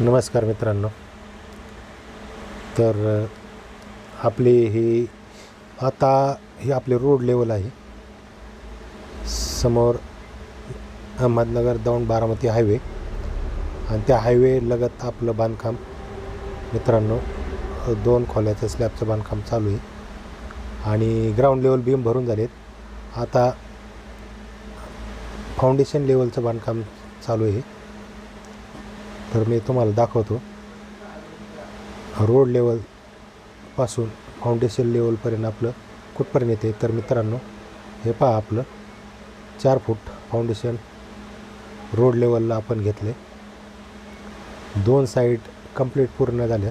नमस्कार मित्रांनो. तर आपली ही आता ही आपले रोड लेवल आहे. समोर अहमदनगर दौंड बारामती हायवे आणि त्या हायवे लगत आपलं बांधकाम. मित्रांनो दोन खोल्याचं स्लॅबचं बांधकाम चालू आहे. आणि ग्राउंड लेवल बीम भरून झालेत. आता फाउंडेशन लेवलचं बांधकाम चालू आहे. तर मी तुम्हाला दाखवतो. रोड लेवलपासून फाउंडेशन लेवलपर्यंत आपलं कुठपर्यंत येते? तर मित्रांनो हे पहा आपलं. चार फूट फाउंडेशन रोड लेवलला आपण घेतले. दोन साईड कंप्लीट पूर्ण झाल्या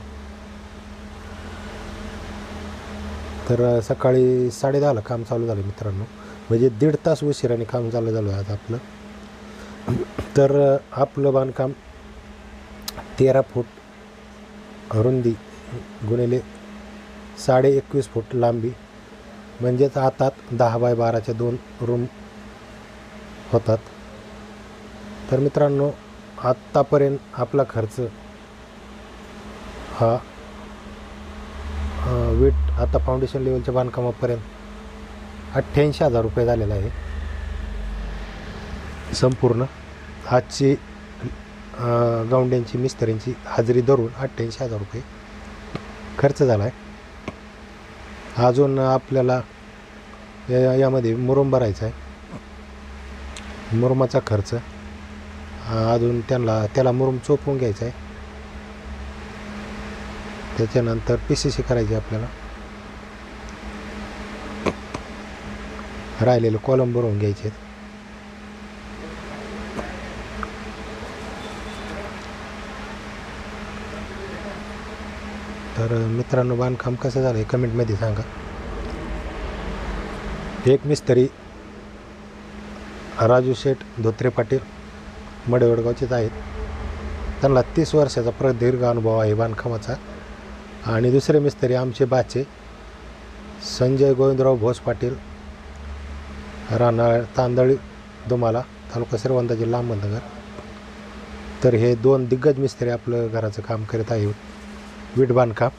तर सकाळी साडेदहाला काम चालू झालं मित्रांनो. म्हणजे दीड तास उशिराने काम चालू झालं आज आपलं. तर आपलं बांधकाम तेरा फूट रुंदी गुणिले साडे एकवीस फूट लांबी. म्हणजेच आतात दहा बाय बाराच्या दोन रूम होतात. तर मित्रांनो आत्तापर्यंत आपला खर्च हा वीट आता फाउंडेशन लेवलच्या बांधकामापर्यंत अठ्ठ्याऐंशी हजार रुपये झालेला आहे. संपूर्ण. आजची गावंड्यांची मिस्त्रींची हजेरी धरून अठ्ठ्याऐंशी हजार रुपये खर्च झाला आहे अजून आपल्याला या यामध्ये मुरुम भरायचा आहे. मुरुमाचा खर्च. अजून त्यांना त्याला मुरुम चोपून घ्यायचा आहे. त्याच्यानंतर पी सी सी करायची आपल्याला. राहिलेले कॉलम भरवून घ्यायचे आहेत. तर मित्रांनो बांधकाम कसं झालं आहे कमेंटमध्ये सांगा. एक मिस्त्री राजू शेठ धोत्रे पाटील मडेवडगावचेच आहेत. त्यांना तीस वर्षाचा प्रदीर्घ अनुभव आहे बांधकामाचा. आणि दुसरे मिस्त्री आमचे बाचे संजय गोविंदराव भोस पाटील रानाळ तांदळी दुमाला तालुका श्रीवंता जिल्हा अहमदनगर तर हे दोन दिग्गज मिस्त्री आपलं घराचं काम करत आहेत. वीट बांधकाम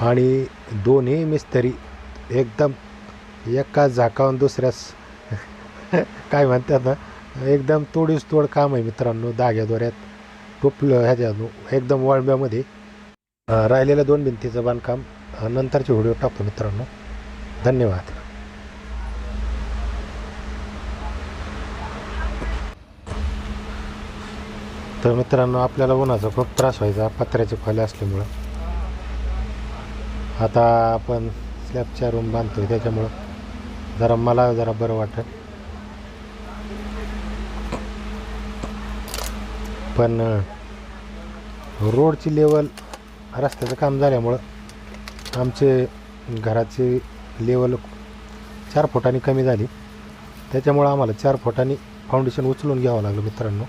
आणि दोन्ही मिस्त्री एकदम एका झाकावून दुसऱ्यास काय म्हणतात ना एकदम तोडीस तोड काम आहे मित्रांनो धाग्याद्वाऱ्यात टोपलं ह्याच्या एकदम वळब्यामध्ये. राहिलेल्या दोन भिंतीचं बांधकाम नंतरचे व्हिडिओ टाकतो मित्रांनो. धन्यवाद. तर मित्रांनो आपल्याला उन्हाचा खूप त्रास व्हायचा पत्र्याचे खोले असल्यामुळं. आता आपण स्लॅबच्या रूम बांधतोय त्याच्यामुळं जरा मला जरा बरं वाटत. पण रोडची लेवल रस्त्याचं काम झाल्यामुळं आमचे घराची लेवल चार फुटांनी कमी झाली. त्याच्यामुळं आम्हाला चार फुटांनी फाउंडेशन उचलून घ्यावं लागलं मित्रांनो.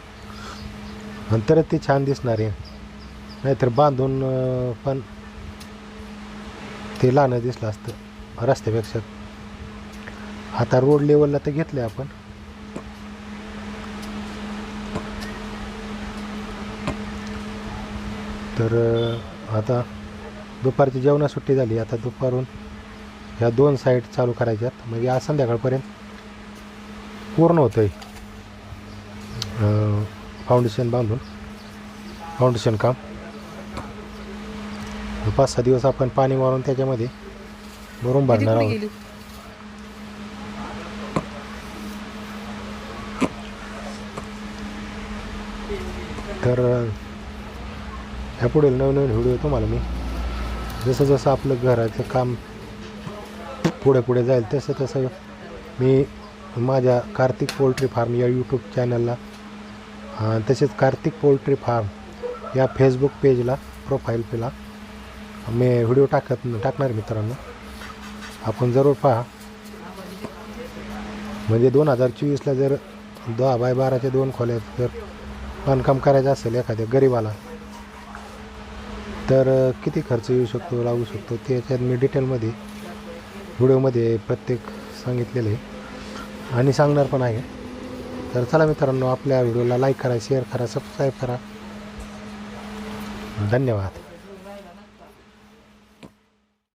आणि तर ते छान दिसणार आहे. नाहीतर बांधून पण ते लहानं दिसलं असतं रस्त्यापेक्षा. आता रोड लेवलला तर घेतलं आपण. तर आता दुपारची जेवणा सुट्टी झाली. आता दुपारून ह्या दोन साईड चालू करायच्यात. म्हणजे आज संध्याकाळपर्यंत पूर्ण होतं आहे फाउंडेशन बांधून फाउंडेशन काम. पाच सहा दिवस आपण पाणी मारून त्याच्यामध्ये भरून भरणार आहोत. तर ह्या पुढील नवीन व्हिडिओ तुम्हाला मी जसं जसं आपलं घराचं काम पुढे पुढे जाईल तसं तसं मी माझ्या कार्तिक पोल्ट्री फार्म या यूट्यूब चॅनलला तसेच कार्तिक पोल्ट्री फार्म या फेसबुक पेजला प्रोफाईल पेला मी व्हिडिओ टाकत टाकणार मित्रांनो. आपण जरूर पहा. म्हणजे दोन हजार चोवीसला जर दहा बाय बाराच्या दोन खोल्या जर बांधकाम करायचं असेल एखाद्या गरिबाला तर किती खर्च येऊ शकतो लागू शकतो त्याच्यात मी डिटेलमध्ये व्हिडिओमध्ये प्रत्येक सांगितलेलं आहे. आणि सांगणार पण आहे. तर चला मित्रांनो आपल्या व्हिडिओला लाईक करा शेअर करा सबस्क्राईब करा. धन्यवाद.